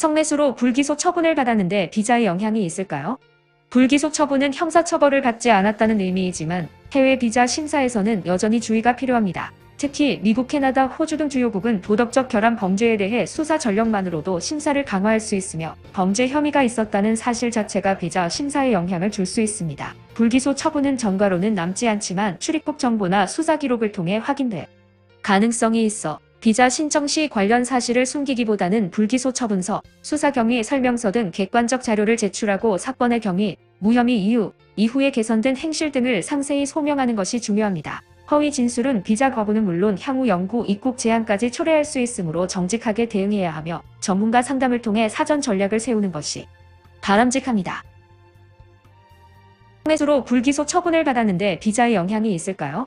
성매수로 불기소 처분을 받았는데 비자의 영향이 있을까요? 불기소 처분은 형사처벌을 받지 않았다는 의미이지만 해외 비자 심사에서는 여전히 주의가 필요합니다. 특히 미국, 캐나다, 호주 등 주요국은 도덕적 결함 범죄에 대해 수사 전력만으로도 심사를 강화할 수 있으며 범죄 혐의가 있었다는 사실 자체가 비자 심사에 영향을 줄 수 있습니다. 불기소 처분은 전과로는 남지 않지만 출입국 정보나 수사 기록을 통해 확인될 가능성이 있어 비자 신청 시 관련 사실을 숨기기보다는 불기소 처분서, 수사 경위 설명서 등 객관적 자료를 제출하고 사건의 경위, 무혐의 이유, 이후에 개선된 행실 등을 상세히 소명하는 것이 중요합니다. 허위 진술은 비자 거부는 물론 향후 영구 입국 제한까지 초래할 수 있으므로 정직하게 대응해야 하며 전문가 상담을 통해 사전 전략을 세우는 것이 바람직합니다. 매수로 불기소 처분을 받았는데 비자의 영향이 있을까요?